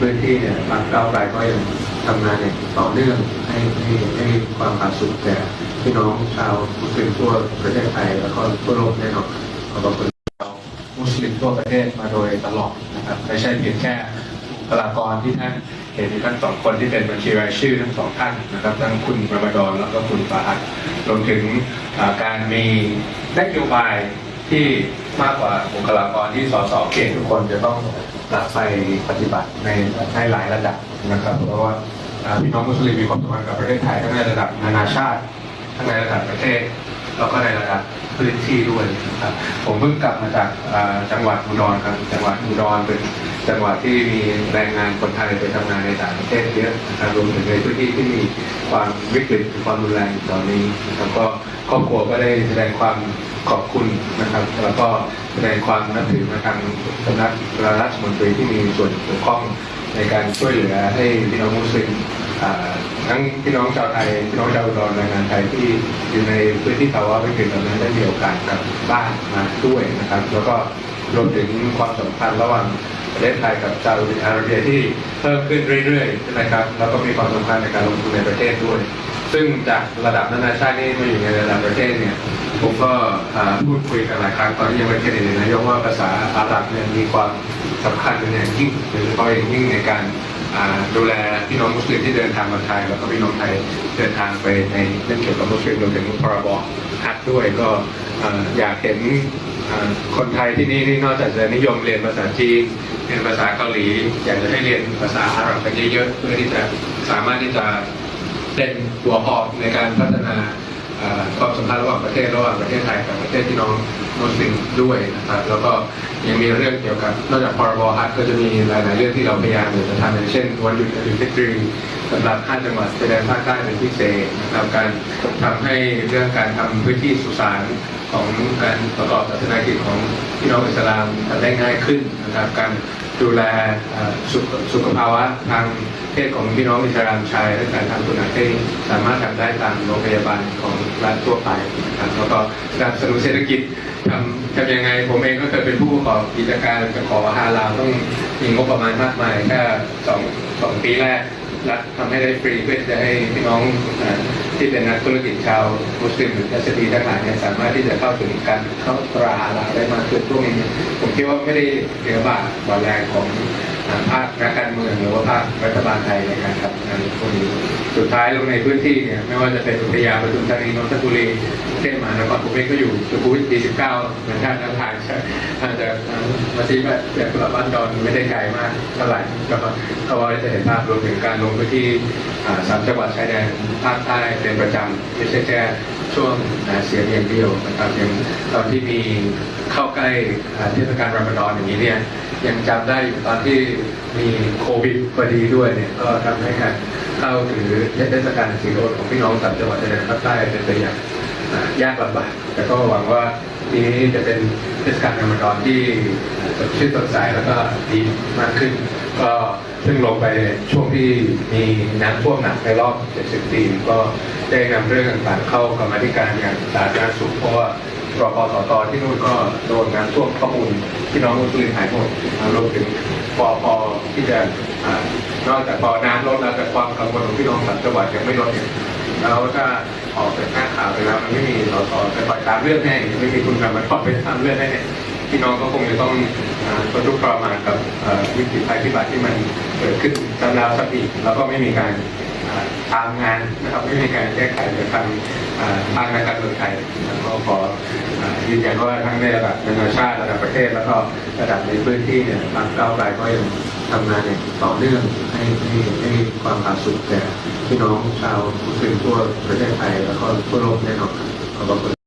พื้นที่เนี่ยพรรคก้าวไกลก็ยังทำงานอย่างต่อเนื่องให้ให้ให้ความผาสุกแก่พี่น้องชาวมุสลิมทั่วประเทศไทยแล้วก็ทั่วโลกแน่นอนขอบคุณชาวมุสลิมทั่วประเทศมาโดยตลอดนะครับไม่ใช่เพียงแค่บุคลากรที่ท่านเห็นทั้งสองคนที่เป็นบัญชีรายชื่อทั้งสองท่านนะครับทั้งคุณปรามดอนแล้วก็คุณฟาฮัดรวมถึงการมีนโยบายที่มากกว่าบุคลากรที่สสเขตทุกคนจะต้อง นำไปปฏิบัติในในหลายระดับนะครับ เพราะว่าพี่น้องมุสลิมมีความสัมพันธ์กับประเทศไทยทั้งในระดับนานาชาติทั้งในระดับประเทศแล้วก็ในระดับพื้นที่ด้วยนะครับผมเพิ่งกลับมาจากจังหวัดอุดรครับจังหวัดอุดรเป็นจังหวัดที่มีแรงงานคนไทยไปทำงานในต่างประเทศเยอะนะครับรวมถึงในพื้นที่ที่มีความวิกฤตความรุนแรงตอนนี้นะครับก็ครอบครัวก็ได้แสดงความ ขอบคุณนะครับ แล้วก็แสดงความนับถือมาทางสำนักราชมนตรีที่มีส่วนเกี่ยวข้องในการช่วยเหลือให้พี่น้องมุสลิมอ่าทั้งพี่น้องชาวไทยพี่น้องชาวอุดรแรงงานไทยที่อยู่ในพื้นที่ภาวะวิกฤตแบบนั้นได้มีโอกาสกลับบ้านมาด้วยนะครับ แล้วก็รวมถึงความสัมพันธ์ระหว่างประเทศไทยกับซาอุดิอาระเบียที่เพิ่มขึ้นเรื่อยๆใช่ไหมครับแล้วก็มีความสัมพันธ์ในการลงทุนในประเทศด้วย ซึ่งจากระดับนานาชาตินี่มาอยู่ในระดับประเทศเนี่ยผมก็พูดคุยกันหลายครั้งตอนที่ยังเป็นแคนดิเดตนายกว่าภาษาอาหรับเนี่ยมีความสำคัญเป็นอย่างยิ่งโดยเฉพาะอย่างยิ่งในการดูแลพี่น้องมุสลิมที่เดินทางมาไทยแล้วก็พี่น้องไทยเดินทางไปในเรื่องเกี่ยวกับมุสลิมรวมถึงพรบฮักด้วยก็อยากเห็นคนไทยที่นี่นี่นอกจากจะนิยมเรียนภาษาจีนเรียนภาษาเกาหลี อยากจะให้เรียนภาษาอาหรับกันเยอะๆเพื่อที่จะสามารถที่จะ เป็นหัวหอกในการพัฒนาความสัมพันธ์ระหว่างประเทศระหว่างประเทศไทยกับประเทศพี่น้องมุสลิมด้วยนะครับแล้วก็ยังมีเรื่องเกี่ยวกับนอกจากพรบฮัทก็จะมีหลาย ๆ เรื่องที่เราพยายามจะทำอย่างเช่นวันหยุดอดุลฟิตรีสำหรับ5จังหวัดชายแดนภาคใต้เป็นพิเศษนะครับการทำให้เรื่องการทำพื้นที่สุสานของการประกอบศาสนากิจของพี่น้องอิสลามทำได้ง่ายขึ้นนะครับการ ดูแลสุขสุขภาวะทางเพศของพี่น้องอิสลามชายและการทำสุนัขให้สามารถทำได้ตามโรงพยาบาลของรัฐทั่วไปนะครับแล้วก็สนับสนุนเศรษฐกิจทำทำยังไงผมเองก็เคยเป็นผู้ประกอบกิจการจะขอฮาลาต้องมีงบประมาณมากมายแค่สองสองปีแรก รัฐทำให้ได้ฟรีเพื่อจะให้พี่น้องที่เป็นนักธุรกิจชาวมุสลิมหรือดัชนีทั้งหลายเนี่ยสามารถที่จะเข้าถึงการเข้าตราฮาลาลได้มากขึ้นพวกนี้ผมคิดว่าไม่ได้เสียบาทบาแรงของ นักการเมืองหรือว่าภาครัฐบาลไทยในการทำงานพวกนี้สุดท้ายลงในพื้นที่เนี่ยไม่ว่าจะเป็นอุทยานปทุมธานีนนทบุรีกรุงเทพมหานครผมเองก็อยู่สุขุมวิท49เหมือนกันนะทางอาจจะมาซีแบบจากกลับบ้านดอนไม่ได้ไกลมากเท่าไหร่ก็ก็ว่าจะเห็นภาพรวมถึงการลงพื้นที่สามจังหวัดชายแดนภาคใต้เป็นประจำไม่ใช่แค่ ช่วงหาเสียงอย่างเดียวนะครับอย่างตอนที่มีเข้าใกล้เทศกาลรอมฎอนอย่างนี้เนี่ยยังจำได้อยู่ตอนที่มีโควิดพอดีด้วยเนี่ยก็ทำให้การเข้าถือเทศกาลสีโรดของพี่น้องสามจังหวัดชายแดนภาคใต้เป็นไปอย่าง ยากลำบากแต่ก็หวังว่าปีนี้จะเป็นเทศกาลรอมฎอนที่สดชื่นสดใสแล้วก็ดีมากขึ้น ก็ซึ่งลงไปช่วงที่มีน้ำท่วมหนักในรอบ 70 ปีก็ได้นำเรื่องต่างๆเข้ากรรมธิการงานสาธารณสุขเพราะว่ารอพอสตที่นู่นก็โดนน้ำท่วมข้อมูลพี่น้องมุสลิมหายหมดรวมถึงปอพอที่จะอ่านอกจากพอน้ำลดแล้วแต่ความกังวลของพี่น้องสามจังหวัดยังไม่ลดเนี่ย แล้วถ้าออกจากหน้าข่าวไปแล้วมันไม่มีเราต่อไปปล่อยตามเรื่องให้ไม่มีคุณกรรมการไปตามเรื่องให้เนี่ยพี่น้องก็คงจะต้องทนทุกข์ทรมานกับวิกฤตภัยพิบัติที่มันเกิดขึ้นจำแล้วซ้ำอีกแล้วก็ไม่มีการ ตามงานนะครับไม่มีการแก้ไขในทางอ่าทางการเมืองไทยแล้วก็ขอยืนยันว่าทั้งในระดับนานาชาติระดับประเทศแล้วก็ระดับในพื้นที่เนี่ยทางก้าวไกลก็ยังทำงานอย่างต่อเนื่องให้ให้ให้ความผาสุกแก่พี่น้องชาวมุสลิมทั่วประเทศไทยแล้วก็ทั่วโลกแน่นอนขอบคุณ